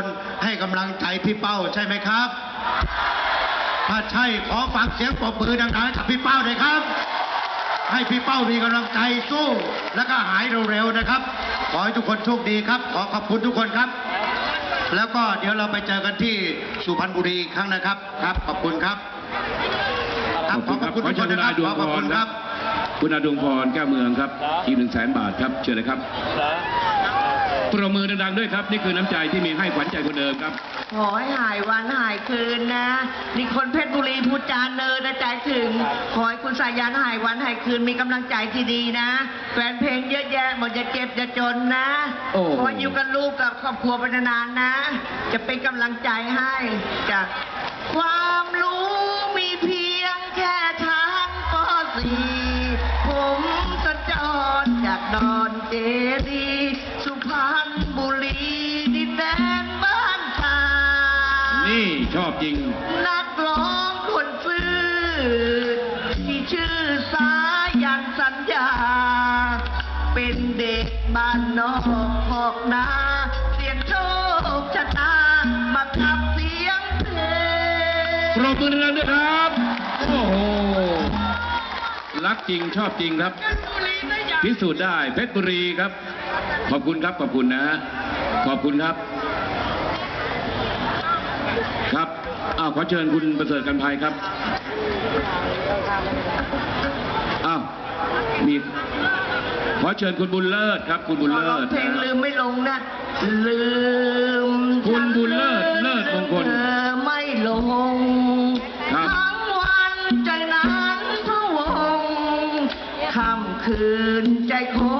คนให้กำลังใจพี่เป้าใช่ไหมครับ ถ้าใช่ขอฟังเสียงปรบมือดังๆให้กับพี่เป้าหน่อยครับ ให้พี่เป้ามีกำลังใจสู้ แล้วก็หายเร็วๆนะครับ ขอให้ทุกคนโชคดีครับ ขอขอบคุณทุกคนครับ แล้วก็เดี๋ยวเราไปเจอกันที่สุพรรณบุรีอีกครั้งนะครับครับ ขอบคุณครับครับขอขอบคุณทุกคนนะครับขอขอบคุณครับ คุณอาดวงพรแก้วเมืองครับอีกหนึ่งแสนบาทครับเชิญเลยครับ ปรบมือดังๆด้วยครับ นี่คือน้ำใจที่มีให้ขวัญใจคนเดิมครับ ขอให้หายวันหายคืนนะ นี่คนเพชรบุรีพูดจาเนินนะใจถึง ขอให้คุณสายันหายวันหายคืนมีกำลังใจที่ดีนะ แฟนเพลงเยอะแยะหมดจะเจ็บจะจนนะโอ้ ขออยู่กับลูกกับครอบครัวไปนานๆนะ จะเป็นกำลังใจให้จ้ะความรู้มีเพียงแค่ทางปอสีผมสัญจรจากดอนเจดีย์สุพรรณ ชอบจริง นักร้องคนซื่อ ที่ชื่อสายันสัญญา เป็นเด็กบ้านนอกขอกนาเสียงโชคชะตามาขับเสียงเพลงปรบมือดังๆด้วยครับ โอ้โห รักจริงชอบจริงครับ พิสูจน์ได้เพชรบุรีครับ ขอบคุณครับ ขอบคุณนะฮะขอบคุณครับ ครับอ้าวขอเชิญคุณประเสริฐกันภัยครับอ้าวมีขอเชิญคุณบุญเลิศครับ คุณบุญร้เลิองศเพลงนะลืมไม่ลงนะลืมคุณบุญเลิศเลิศมงคลเธอไม่ลงครับทั้งวันใจนั้นพะวงค่ำคืนใจคง